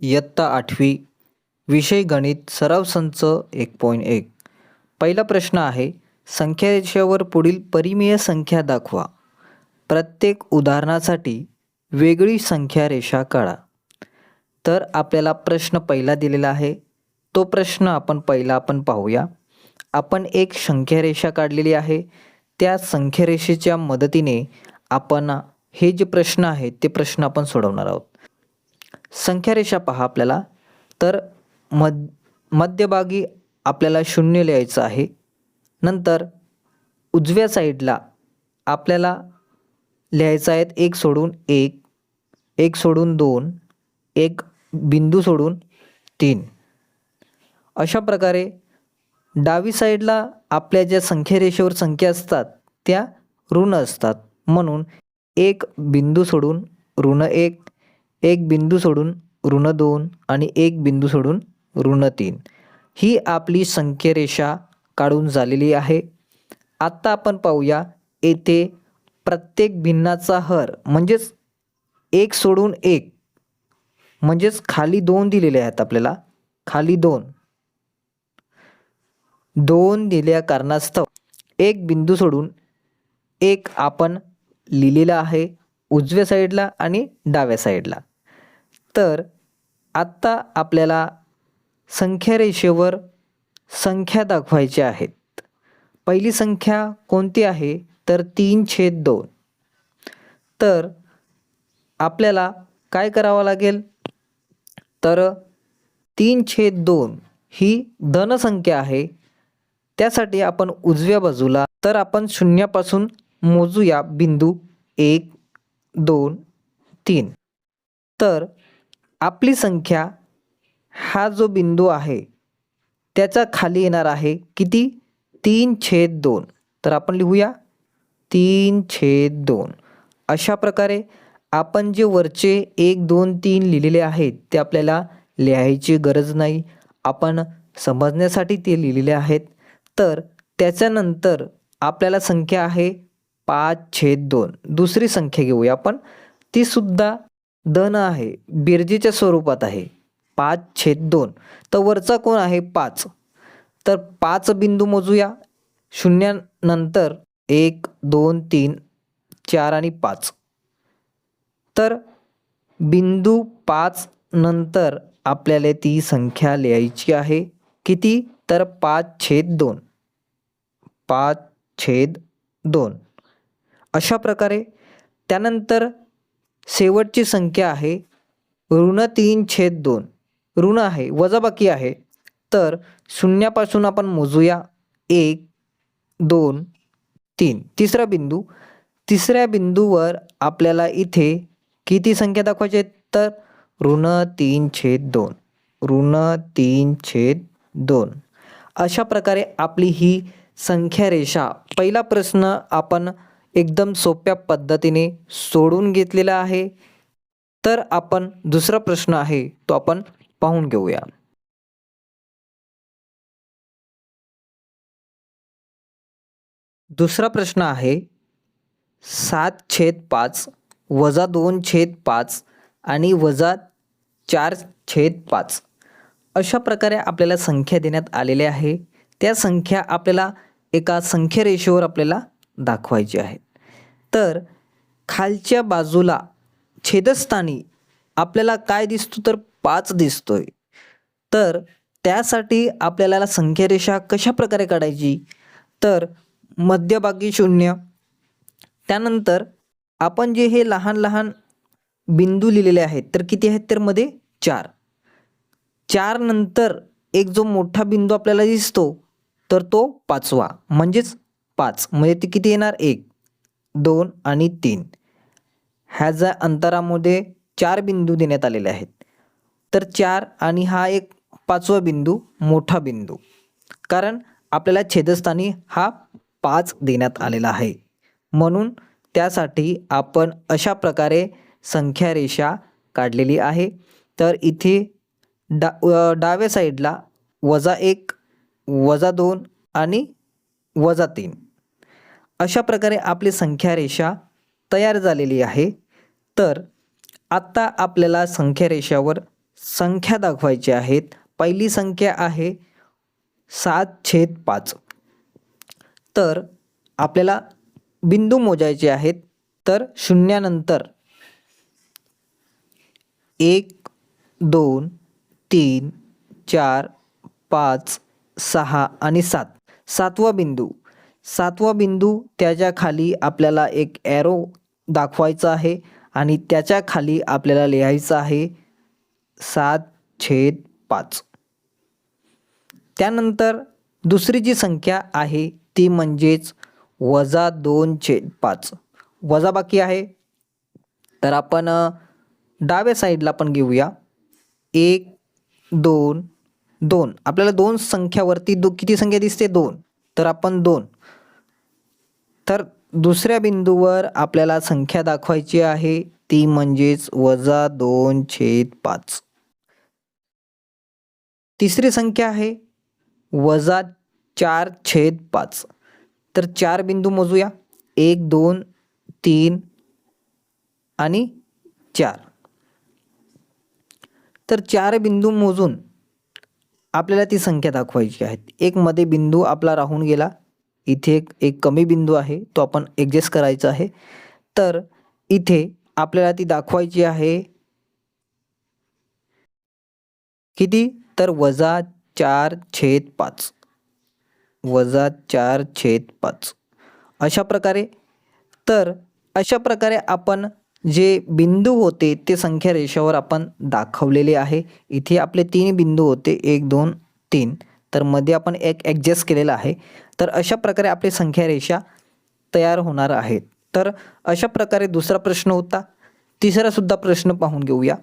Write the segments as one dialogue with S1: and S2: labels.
S1: इयत्ता आठवी विषय गणित सराव संच एक पॉईंट एक. पहिला प्रश्न आहे संख्यारेषेवर पुढील परिमेय संख्या दाखवा. प्रत्येक उदाहरणासाठी वेगळी संख्या रेषा काढा. तर आपल्याला प्रश्न पहिला दिलेला आहे तो प्रश्न आपण पहिला आपण पाहूया. आपण एक संख्यारेषा काढलेली आहे त्या संख्यारेषेच्या मदतीने आपण हे जे प्रश्न आहेत ते प्रश्न आपण सोडवणार आहोत. संख्यारेषा पहा आपल्याला. तर मध मध्यभागी आपल्याला शून्य लिहायचं आहे. नंतर उजव्या साईडला आपल्याला लिहायचं आहेत एक सोडून एक एक सोडून दोन एक बिंदू सोडून तीन. अशा प्रकारे डावी साईडला आपल्या ज्या संख्यारेषेवर संख्या असतात त्या ऋण असतात. म्हणून एक बिंदू सोडून ऋण एक एक बिंदू सोडून ऋण दोन आणि एक बिंदू सोडून ऋण तीन. ही आपली संख्यरेषा काढून झालेली आहे. आत्ता आपण पाहूया येथे प्रत्येक भिन्नाचा हर म्हणजेच एक सोडून एक म्हणजेच खाली दोन दिलेले आहेत आपल्याला. खाली दोन. दोन दिल्या कारणास्तव एक बिंदू सोडून एक आपण लिहिलेला आहे उजव्या साईडला आणि डाव्या साईडला. तर आत्ता आपल्याला संख्या रेषेवर संख्या दाखवायच्या आहेत. पहिली संख्या कोणती आहे? तर तीन छेद दोन. तर आपल्याला काय करावं लागेल? तर तीन छेद दोन ही धनसंख्या आहे. त्यासाठी आपण उजव्या बाजूला तर आपण शून्यापासून मोजूया बिंदू एक दोन तीन. तर आपली संख्या हा जो बिंदू आहे त्याचा खाली येणार आहे किती? तीन छेद दोन. तर आपण लिहूया. तीन छेद दोन. अशा प्रकारे आपण जे वरचे एक दोन तीन लिहिलेले आहेत ते आपल्याला लिहायची गरज नाही. आपण समजण्यासाठी ते लिहिलेले आहेत. तर त्याच्यानंतर आपल्याला संख्या आहे पाच छेद दोन. दुसरी संख्या घेऊया आपण. तीसुद्धा धन आहे बिरजेच्या स्वरूपात आहे. पाच छेद दोन. तर वरचा कोण आहे पाच. तर पाच बिंदू मोजूया. शून्यानंतर एक दोन तीन चार आणि पाच. तर बिंदू पाच नंतर आपल्याला ती संख्या लिहायची आहे. किती? तर पाच छेद दोन. पाच छेद दोन. अशा प्रकारे. त्यानंतर शेवटची संख्या आहे ऋण तीन छेद दोन. ऋण आहे वजाबाकी आहे. तर शून्यापासून आपण मोजूया. एक दोन तीन. तिसरा बिंदू. तिसऱ्या बिंदूवर आपल्याला इथे किती संख्या दाखवायची आहेत? तर ऋण तीन छेद दोन. ऋण तीन छेद दोन. अशा प्रकारे आपली ही संख्या रेषा पहिला प्रश्न आपण एकदम सोप्या पद्धतीने सोडून घेतलेला आहे. तर आपण दुसरा प्रश्न आहे तो आपण पाहून घेऊया. दुसरा प्रश्न आहे सात छेद पाच वजा दोन छेद पाच आणि वजा चार छेद पाच अशा प्रकारे आपल्याला संख्या देण्यात आलेल्या आहे. त्या संख्या आपल्याला एका संख्या रेषेवर आपल्याला दाखवायचे आहेत. तर खालच्या बाजूला छेदस्थानी आपल्याला काय दिसतो तर पाच दिसतोय. तर त्यासाठी आपल्याला संख्यारेषा कशा प्रकारे काढायची? तर मध्यभागी शून्य. त्यानंतर आपण जे हे लहान लहान बिंदू लिहिलेले आहेत तर किती आहेत तर मध्ये चार. चार नंतर एक जो मोठा बिंदू आपल्याला दिसतो तर तो पाचवा. म्हणजेच पाच. म्हणजे ते किती येणार? एक. दोन आणि तीन. ह्याच्या अंतरामध्ये चार बिंदू देण्यात आलेले आहेत. तर चार आणि हा एक पाचवा बिंदू मोठा बिंदू. कारण आपल्याला छेदस्थानी हा पाच देण्यात आलेला आहे. म्हणून त्यासाठी आपण अशा प्रकारे संख्या रेषा काढलेली आहे. तर इथे डा डाव्या साईडला वजा एक वजा दोन आणि वजा तीन. अशा प्रकारे आपली संख्यारेषा तयार झालेली आहे. तर आत्ता आपल्याला संख्यारेषावर संख्या दाखवायच्या आहेत. पहिली संख्या आहे सात छेद पाच. तर आपल्याला बिंदू मोजायचे आहेत. तर शून्यानंतर एक दोन तीन चार पाच सहा आणि सात. सातवा बिंदू. सातवा बिंदू त्याच्याखाली आपल्याला एक ॲरो दाखवायचा आहे आणि त्याच्याखाली आपल्याला लिहायचं आहे सात छेद पाच. त्यानंतर दुसरी जी संख्या आहे ती म्हणजेच वजा दोन छेद पाच. वजा बाकी आहे. तर आपण डाव्या साईडला पण घेऊया. एक दोन दोन. आपल्याला दोन संख्यावरती दो किती संख्या दिसते? दोन. तर आपण दोन. तर दुसऱ्या बिंदूवर आपल्याला संख्या दाखवायची आहे ती म्हणजेच वजा दोन छेद पाच. तिसरी संख्या आहे वजा चार छेद पाच. तर चार बिंदू मोजूया. एक दोन तीन आणि चार. तर चार बिंदू मोजून आपल्याला ती संख्या दाखवायची आहेत एक मध्ये बिंदू आपला राहून गेला. इथे एक एक कमी बिंदू आहे तो आपण ॲडजस्ट करायचा आहे. तर इथे आपल्याला ती दाखवायची आहे. किती? तर वजा चार छेद पाच. वजा चार छेद पाच. अशा प्रकारे. तर अशा प्रकारे आपण जे बिंदू होते ते संख्या रेषावर आपण दाखवलेले आहे. इथे आपले तीन बिंदू होते एक दोन तीन. तर मध्ये आपण एक ॲडजस्ट केलेला आहे. तर अशा प्रकारे आपली संख्या रेषा तयार होणार आहेत. तर अशा प्रकारे दुसरा प्रश्न होता. तिसरासुद्धा प्रश्न पाहून घेऊया.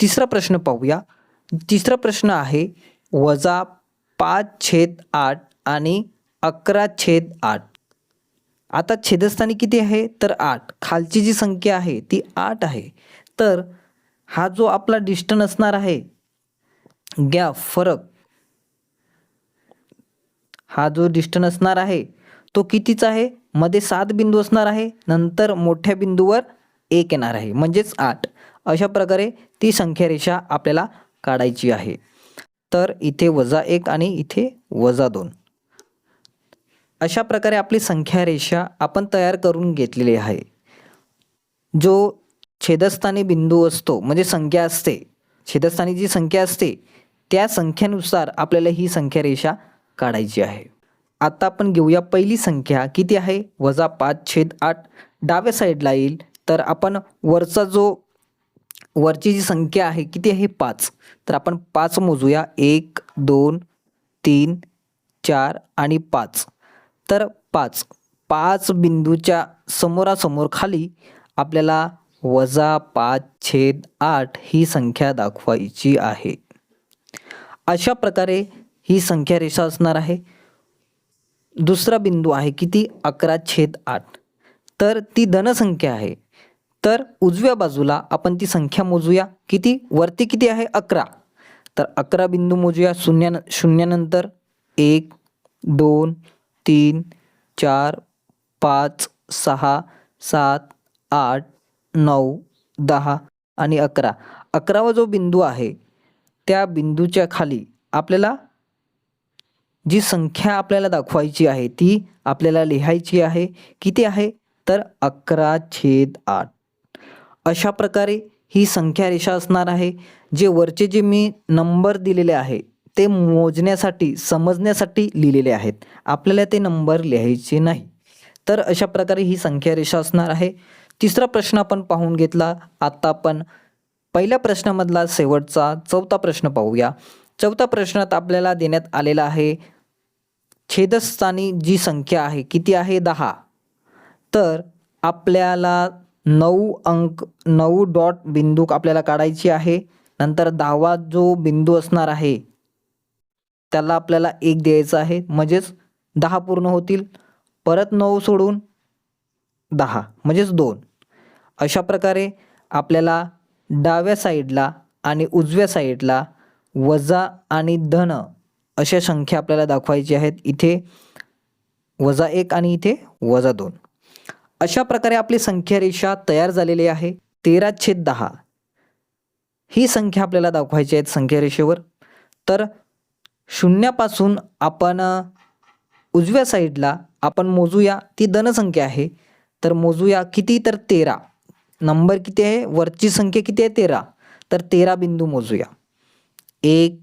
S1: तिसरा प्रश्न पाहूया. तिसरा प्रश्न आहे वजा पाच छेद आठ आणि अकरा छेद आठ. आता छेदस्थानी किती आहे? तर आठ. खालची जी संख्या आहे ती आठ आहे. तर हा जो आपला डिस्टन्स असणार आहे गॅप फरक हा जो डिस्टन्स असणार आहे तो कितीचा आहे? मध्ये सात बिंदू असणार आहे नंतर मोठ्या बिंदूवर एक येणार आहे म्हणजेच आठ. अशा प्रकारे ती संख्या रेषा आपल्याला काढायची आहे. तर इथे वजा एक आणि इथे वजा दोन. अशा प्रकारे आपली संख्या रेषा आपण तयार करून घेतलेली आहे. जो छेदस्थानी बिंदू असतो म्हणजे संख्या असते छेदस्थानी जी संख्या असते त्या संख्येनुसार आपल्याला ही संख्या रेषा काढायची आहे. आता आपण घेऊया पहिली संख्या किती आहे? वजा पाच छेद आठ. डाव्या साईडला येईल. तर आपण वरचा जो वरची जी संख्या आहे किती आहे? पाच. तर आपण पाच मोजूया. एक दोन तीन चार आणि पाच. तर पाच. पाच बिंदूच्या समोरासमोर खाली आपल्याला वजा पाच छेद आठ ही संख्या दाखवायची आहे. अशा प्रकारे ही संख्या रेषा असणार आहे. दुसरा बिंदू आहे किती अकरा छेद आठ. तर ती धनसंख्या आहे. तर उजव्या बाजूला आपण ती संख्या मोजूया. किती? वरती किती आहे? अकरा. तर अकरा बिंदू मोजूया शून्या शून्यानंतर एक दोन तीन चार पाच सहा सात आठ नऊ दहा आणि अकरा. अकरावा जो बिंदू आहे त्या बिंदूच्या खाली आपल्याला जी संख्या आपल्याला दाखवायची आहे ती आपल्याला लिहायची आहे किती आहे? तर अकरा छेद आठ. अशा प्रकारे ही संख्या रेषा असणार आहे जे वरचे जे मी नंबर दिलेले आहे ते मोजण्यासाठी समजण्यासाठी लिहिलेले आहेत. आपल्याला ते नंबर लिहायचे नाही. तर अशा प्रकारे ही संख्या रेषा असणार आहे. तिसरा प्रश्न आपण पाहून घेतला. आत्ता आपण पहिल्या प्रश्नामधला शेवटचा चौथा प्रश्न पाहूया. चौथा प्रश्नात आपल्याला देण्यात आलेला आहे छेदस्थानी जी संख्या आहे किती आहे? दहा. तर आपल्याला नऊ अंक नऊ डॉट बिंदू आपल्याला काढायची आहे. नंतर दहावा जो बिंदू असणार आहे त्याला आपल्याला एक द्यायचा आहे. म्हणजेच दहा पूर्ण होतील. परत नऊ सोडून दहा म्हणजेच दोन. अशा प्रकारे आपल्याला डाव्या साईडला आणि उजव्या साईडला वजा आणि धन अशा संख्या आपल्याला दाखवायची आहेत. इथे वजा एक आणि इथे वजा दोन. अशा प्रकारे आपली संख्या रेषा तयार झालेली आहे. तेरा छेद दहा. ही संख्या आपल्याला दाखवायची आहेत संख्या रेषेवर तर शून्यापासून आपण उजव्या साईडला आपण मोजूया. ती धनसंख्या आहे. तर मोजूया किती? तर तेरा. नंबर किती आहे? वरची संख्या किती आहे? तेरा. तर तेरा बिंदू मोजूया. एक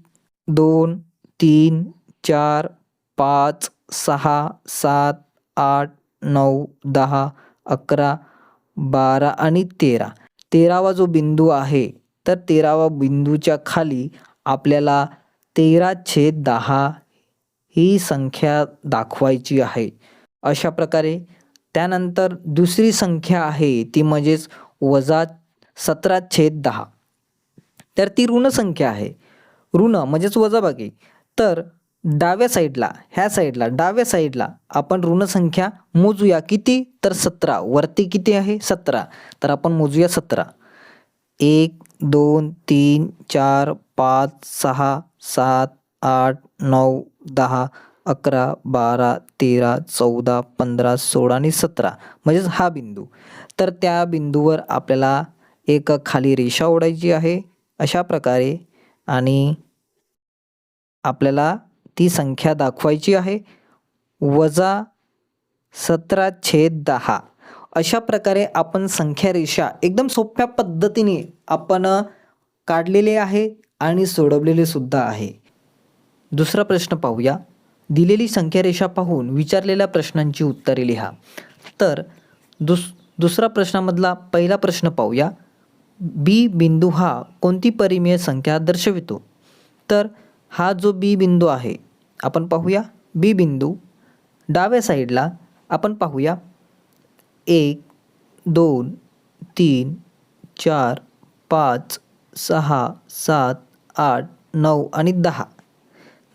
S1: दोन तीन चार पाच सहा सात आठ नऊ दहा अकरा बारा आणि तेरा. तेरावा जो बिंदू आहे तर तेरावा बिंदूच्या खाली आपल्याला तेरा छेद दहा ही संख्या दाखवायची आहे. अशा प्रकारे त्यानंतर दुसरी संख्या आहे ती म्हणजेच वजा सतरा छेद दहा. तर ती ऋण संख्या आहे. ऋण म्हणजेच वजाबाकी. तर डाव्या साईडला ह्या साईडला डाव्या साईडला आपण ऋणसंख्या मोजूया किती? तर सतरा. वरती किती आहे? सतरा. तर आपण मोजूया सतरा. एक दोन तीन चार पाच सहा सात आठ नऊ दहा अकरा बारा तेरा चौदा पंधरा सोळा आणि सतरा. म्हणजेच हा बिंदू. तर त्या बिंदूवर आपल्याला एक खाली रेषा ओढायची आहे. अशा प्रकारे आणि आपल्याला ती संख्या दाखवायची आहे. वजा सतरा छेद दहा. अशा प्रकारे आपण संख्या रेषा एकदम सोप्या पद्धतीने आपण काढलेले आहे आणि सोडवलेले सुद्धा आहे. दुसरा प्रश्न पाहूया. दिलेली संख्या रेषा पाहून विचारलेल्या प्रश्नांची उत्तरे लिहा. तर दुस दुसरा प्रश्नामधला पहिला प्रश्न पाहूया. बी बिंदू हा कोणती परिमेय संख्या दर्शवितो? तर हा जो बी बिंदू आहे आपण पाहूया बी बिंदू. डाव्या साईडला आपण पाहूया एक दोन तीन चार पाच सहा सात आठ नऊ आणि दहा.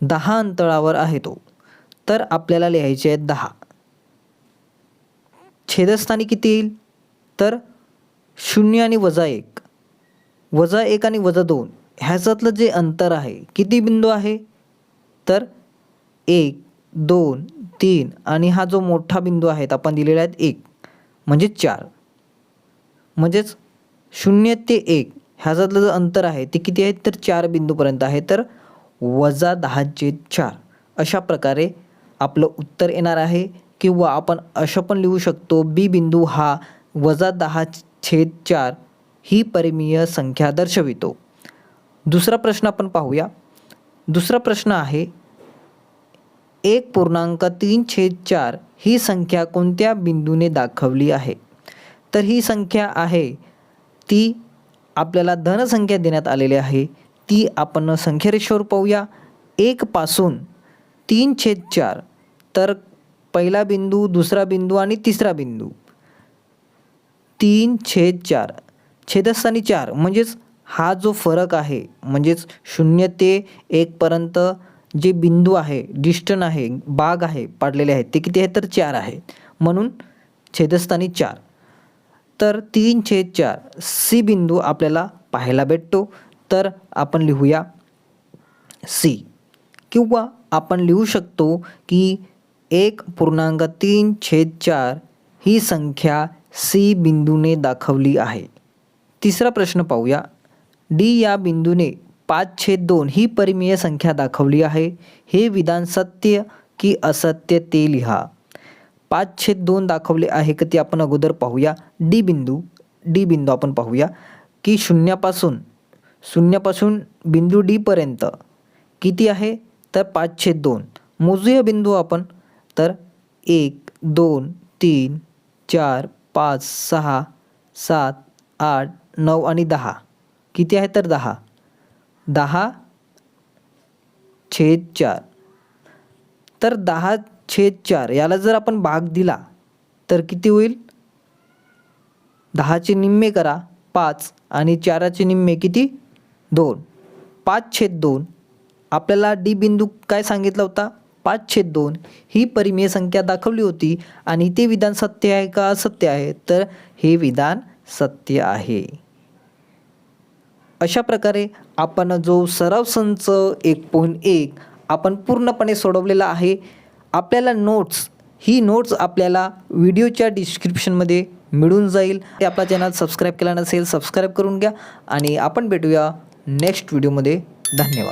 S1: दहा अंतरावर आहे तो. तर आपल्याला लिहायचे आहेत दहा. छेदस्थानी किती येईल? तर शून्य आणि वजा एक. वजा एक आणि वजा दोन. ह्याच्यातलं जे अंतर आहे किती बिंदू आहे? तर एक दोन तीन आणि हा जो मोठा बिंदू आहे आपण दिलेला आहे एक म्हणजे चार. म्हणजेच शून्य ते एक ह्याच्यातलं जे अंतर आहे ते किती आहे? तर चार बिंदूपर्यंत आहे तर वजा दहा छेद चार. अशा प्रकारे आपलं उत्तर येणार आहे किंवा आपण असं पण लिहू शकतो बी बिंदू हा वजा दहा छेद चार ही परिमीय संख्या दर्शवितो. दुसरा प्रश्न आपण पाहूया. दुसरा प्रश्न आहे एक पूर्णांक तीन छेद चार ही संख्या कोणत्या बिंदूने दाखवली आहे? तर ही संख्या आहे ती आपल्याला धनसंख्या देण्यात आलेली आहे. ती आपण संख्यारेषेवर पाहूया. एकपासून तीन छेद चार तर पहिला बिंदू दुसरा बिंदू आणि तिसरा बिंदू. तीन छेद चार. छेदस्थानी चार म्हणजेच हा जो फरक आहे म्हणजेच शून्य ते एकपर्यंत जे बिंदू आहे डिस्टन आहे बाग आहे पाडलेले आहेत ते किती आहे तर चार आहे म्हणून छेदस्थानी चार. तर तीन छेद चार सी बिंदू आपल्याला पाहायला भेटतो. तर आपण लिहूया सी. किंवा आपण लिहू शकतो की एक पूर्णांक तीन छेद चार ही संख्या सी बिंदूने दाखवली आहे. तिसरा प्रश्न पाहूया. डी या बिंदूने पाच छेद दोन ही परिमेय संख्या दाखवली आहे. हे विधान सत्य की असत्य ते लिहा. पाच छेद दोन दाखवले आहे का ते आपण अगोदर पाहूया. डी बिंदू डी बिंदू आपण पाहूया की शून्यापासून शून्यापासून बिंदू डीपर्यंत किती आहे? तर पाच छेद दोन. मोजूया बिंदू आपण. तर एक दोन तीन चार पाच सहा सात आठ नऊ आणि दहा. किती आहे तर दहा? दहा छेद चार. तर दहा छेद चार याला जर आपण भाग दिला तर किती होईल? दहाचे निम्मे करा पाच. आणि चाराचे निम्मे किती? दोन. पाच छेद दोन. आपल्याला डी बिंदू काय सांगितला होता? पाच छेद दोन ही परिमेय संख्या दाखवली होती आणि ते विधान सत्य आहे का असत्य आहे? तर हे विधान सत्य आहे. अशा प्रकारे आपण जो सराव संच एक पॉईंट एक आपण पूर्णपणे सोडवलेला आहे. आपल्याला नोट्स ही नोट्स आपल्याला व्हिडिओच्या डिस्क्रिप्शनमध्ये मिळून जाईल. ते आपला चॅनल सबस्क्राईब केला नसेल सबस्क्राईब करून घ्या आणि आपण भेटूया नेक्स्ट व्हिडिओमध्ये धन्यवाद.